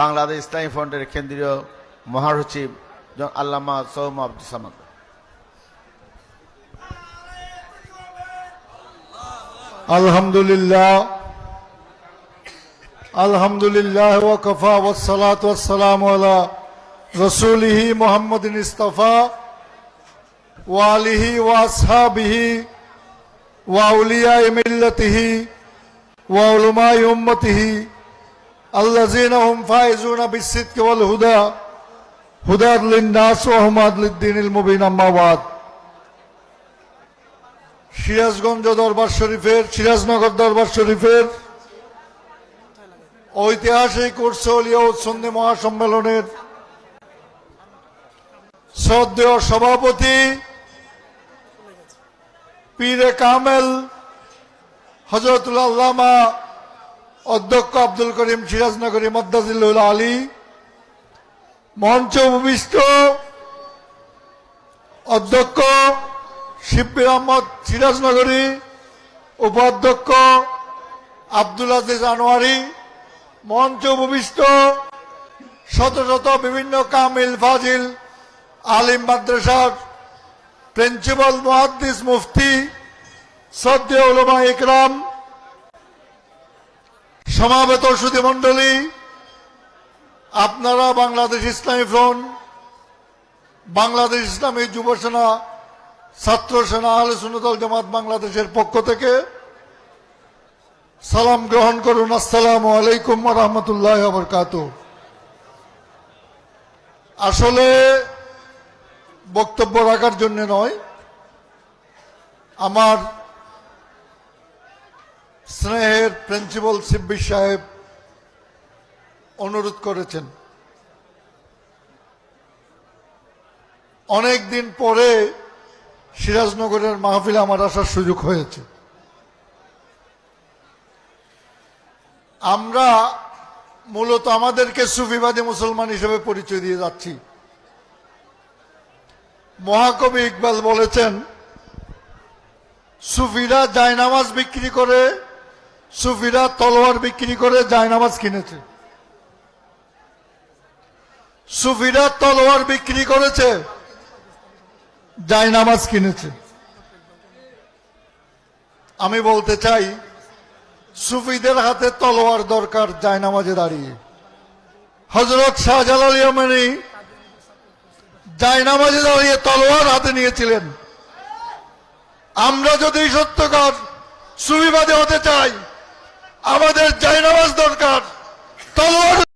বাংলাদেশ ইসলামী ফ্রন্টের কেন্দ্রীয় মহাসচিব আল্লামা সৌম আব্দুল সামাদ। আলহামদুলিল্লাহ। আলহামদুলিল্লাহ ওয়াকফা ওয়াসসালাতু ওয়াসসালামু আলা রাসূলিহি মুহাম্মাদিন ইসতাফা ওয়া আলিহি ওয়া আসহাবিহি ওয়া আউলিয়াই মিল্লাতিহি ওয়া উলামাই উম্মতিহি হুদা বাদ। সিরাজগঞ্জ দরবার শরীফের, সিরাজনগর দরবার শরীফের ঐতিহাসিক উৎসলীয় সন্ধি মহাসম্মেলনের শ্রদ্ধেয় সভাপতি পীরে কামেল হজরতুল অধ্যক্ষ আব্দুল করিম সিরাজনগরী, মদ্দাজিল্লুল আলী। মঞ্চ ভূমিষ্ঠ অধ্যক্ষ শিববির আহমদ সিরাজনগরী, উপাধ্যক্ষ আব্দুল আজিজ আনোয়ারি। মঞ্চ ভূমিষ্ঠ শত শত বিভিন্ন কামিল, ফাজিল, আলিম মাদ্রাসার প্রিন্সিপাল, মুহাদ্দিস, মুফতি সদ্য উলমা ইকরাম। সমাবেত সুধী মণ্ডলী, আপনারা বাংলাদেশ ইসলামী ফ্রন্ট, বাংলাদেশ ইসলামী যুব সেনা, ছাত্র সেনা, আহলে জামাত বাংলাদেশের পক্ষ থেকে সালাম গ্রহণ করুন। আসসালামু আলাইকুম রহমতুল্লাহ বরকাত আসলে বক্তব্য রাখার জন্য নয়, আমার স্নেহের প্রিন্সিপাল সিব্বির সাহেব অনুরোধ করেছেন। অনেক দিন পরে সিরাজনগরের মাহফিলে আমার আসার সুযোগ হয়েছে। আমরা মূলত আমাদেরকে সুফিবাদী মুসলমান হিসেবে পরিচয় দিয়ে যাচ্ছি। মহাকবি ইকবাল বলেছেন, সুফিরা জায়নামাজ বিক্রি করে সুফিরা তলোয়ার বিক্রি করে জায়নামাজ কিনেছে। সুফিরা তলোয়ার বিক্রি করেছে, জায়নামাজ কিনেছে। আমি বলতে চাই, সুফিদের হাতে তলোয়ার দরকার জায়নামাজে দাঁড়িয়ে। হজরত শাহজালাল ইয়মানি জায়নামাজে দাঁড়িয়ে তলোয়ার হাতে নিয়েছিলেন। আমরা যদি সত্যকার সুবিবাদে হতে চাই আমাদের জায়নামাজ দরকার। তলোয়ার